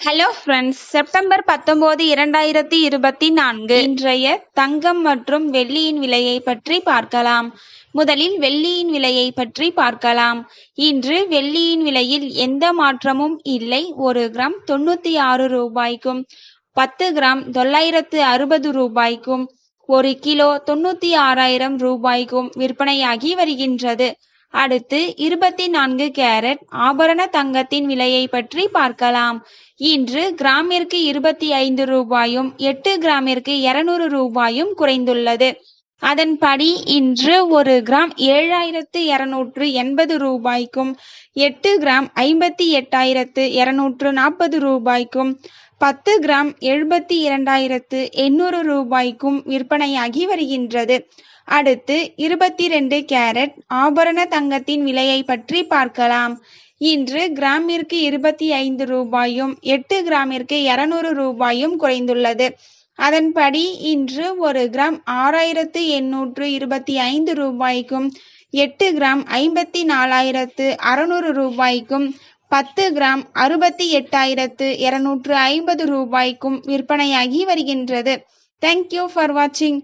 Hello friends September பத்தொன்பது இரண்டாயிரத்தி இருபத்தி நான்கு. இன்றைய தங்கம் மற்றும் வெள்ளியின் விலையை பற்றி பார்க்கலாம். முதலில் வெள்ளியின் விலையை பற்றி பார்க்கலாம். இன்று வெள்ளியின் விலையில் எந்த மாற்றமும் இல்லை. ஒரு கிராம் தொண்ணூத்தி ஆறு ரூபாய்க்கும் பத்து கிராம் தொள்ளாயிரத்து அறுபது ரூபாய்க்கும் ஒரு கிலோ தொண்ணூத்தி ஆறாயிரம் ரூபாய்க்கும் விற்பனையாகி வருகின்றது. அடுத்து இருபத்தி நான்கு கேரட் ஆபரண தங்கத்தின் விலையை பற்றி பார்க்கலாம். இன்று கிராமிற்கு இருபத்தி ஐந்து ரூபாயும் எட்டு கிராமிற்கு இருநூறு ரூபாயும் குறைந்துள்ளது. அதன்படி இன்று ஒரு கிராம் ஏழாயிரத்து இருநூற்று எண்பது ரூபாய்க்கும் எட்டு கிராம் ஐம்பத்தி எட்டாயிரத்து இருநூற்று நாற்பது ரூபாய்க்கும் பத்து கிராம் எழுபத்தி இரண்டாயிரத்து எண்ணூறு ரூபாய்க்கும் விற்பனையாகி வருகின்றது. அடுத்து இருபத்தி ரெண்டு கேரட் ஆபரண தங்கத்தின் விலையை பற்றி பார்க்கலாம். இன்று கிராமிற்கு இருபத்தி ஐந்து ரூபாயும் எட்டு கிராமிற்கு இருநூறு ரூபாயும் குறைந்துள்ளது. அதன்படி இன்று ஒரு கிராம் ஆறாயிரத்து எண்ணூற்று இருபத்தி ஐந்து ரூபாய்க்கும் எட்டு கிராம் ஐம்பத்தி நாலாயிரத்து அறுநூறு ரூபாய்க்கும் பத்து கிராம் அறுபத்தி எட்டாயிரத்து இருநூற்று ஐம்பது ரூபாய்க்கும் விற்பனையாகி வருகின்றது. தேங்க்யூ ஃபார் வாட்சிங்